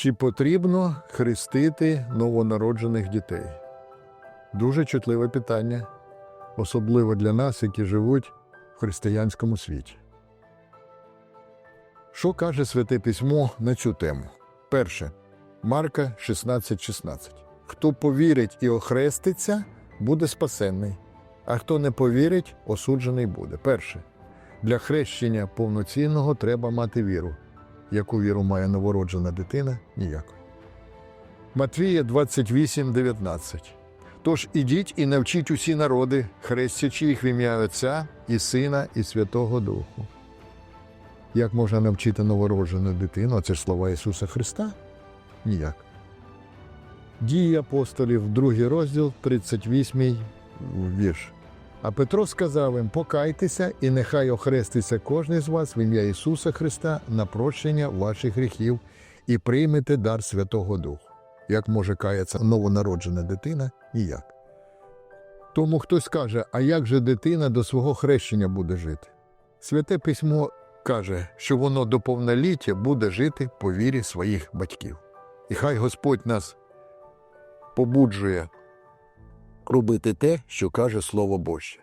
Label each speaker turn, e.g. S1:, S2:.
S1: Чи потрібно хрестити новонароджених дітей? Дуже чутливе питання, особливо для нас, які живуть в християнському світі. Що каже Святе Письмо на цю тему? Перше. Марка 16,16. Хто повірить і охреститься, буде спасенний, а хто не повірить, осуджений буде. Перше. Для хрещення повноцінного треба мати віру. Яку віру має новороджена дитина? Ніяку. Матвія 28, 19. Тож ідіть і навчіть усі народи, хрестячи їх в ім'я Отця і Сина, і Святого Духу. Як можна навчити новороджену дитину? Це ж слова Ісуса Христа? Ніяк. Дії апостолів, другий розділ, 38 вірш. А Петро сказав їм: покайтеся, і нехай охреститься кожен з вас в ім'я Ісуса Христа на прощення ваших гріхів і приймете дар Святого Духу. Як може каятися новонароджена дитина? Ніяк. Тому хтось каже, а як же дитина до свого хрещення буде жити? Святе письмо каже, що воно до повноліття буде жити по вірі своїх батьків. І хай Господь нас побуджує робити те, що каже Слово Боже.